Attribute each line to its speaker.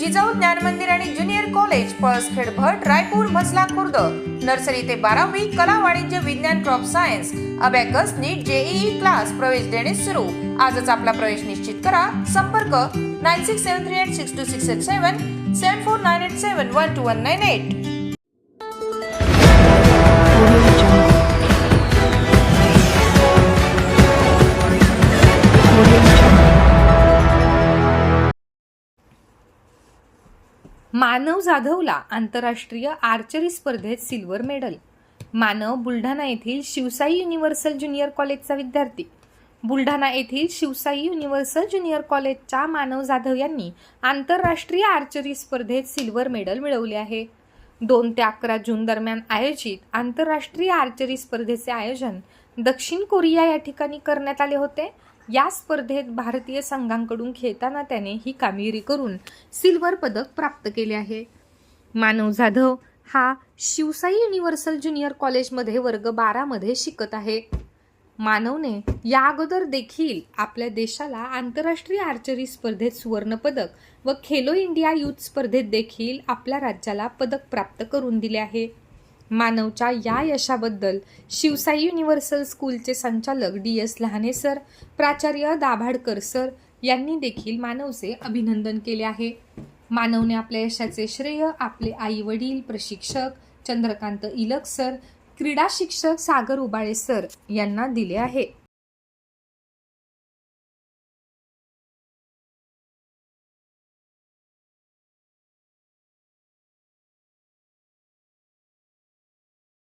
Speaker 1: जिजाऊ ज्ञान मंदिर आणि junior college Palaskhed Bhat Raipur Masla Khurd. Nursery ते बारावी कला वाणिज्य विज्ञान crop science. Abacus NEET JEE class प्रवेश देणे सुरू. आजच आपला प्रवेश निश्चित करा. संपर्क nine six seven three eight six two six eight seven seven four nine eight seven one two one nine eight.
Speaker 2: Manav जाधवला आंतरराष्ट्रीय आर्चरी स्पर्धेत सिल्वर मेडल. मानव बुलढाणा येथील शिवसाई युनिव्हर्सल ज्युनियर कॉलेजचा विद्यार्थी. बुलढाणा येथील शिवसाई युनिव्हर्सल ज्युनियर कॉलेजच्या मानव जाधव यांनी आंतरराष्ट्रीय आर्चरी स्पर्धेत सिल्वर मेडल मिळवले आहे. दोन ते अकरा जून दरम्यान आयोजित आंतरराष्ट्रीय आर्चरी स्पर्धेचे आयोजन दक्षिण कोरिया या ठिकाणी करण्यात आले होते. या स्पर्धेत भारतीय संघांकडून खेळताना त्याने ही कामगिरी करून सिल्वर पदक प्राप्त केले आहे. मानव जाधव हा शिवसाई युनिव्हर्सल ज्युनियर कॉलेजमध्ये वर्ग बारामध्ये शिकत आहे. मानवने या अगोदर देखील आपल्या देशाला आंतरराष्ट्रीय आर्चरी स्पर्धेत सुवर्णपदक व खेलो इंडिया युथ स्पर्धेत देखील आपल्या राज्याला पदक प्राप्त करून दिले आहे. मानवच्या या यशाबद्दल शिवसाई युनिव्हर्सल स्कूलचे संचालक डी एस लहाने सर प्राचार्य दाभाडकर सर यांनी देखील मानवचे अभिनंदन केले आहे. मानवने आपल्या यशाचे श्रेय आपले आई वडील प्रशिक्षक चंद्रकांत इलक सर क्रीडा शिक्षक सागर उबाळे सर यांना दिले आहे.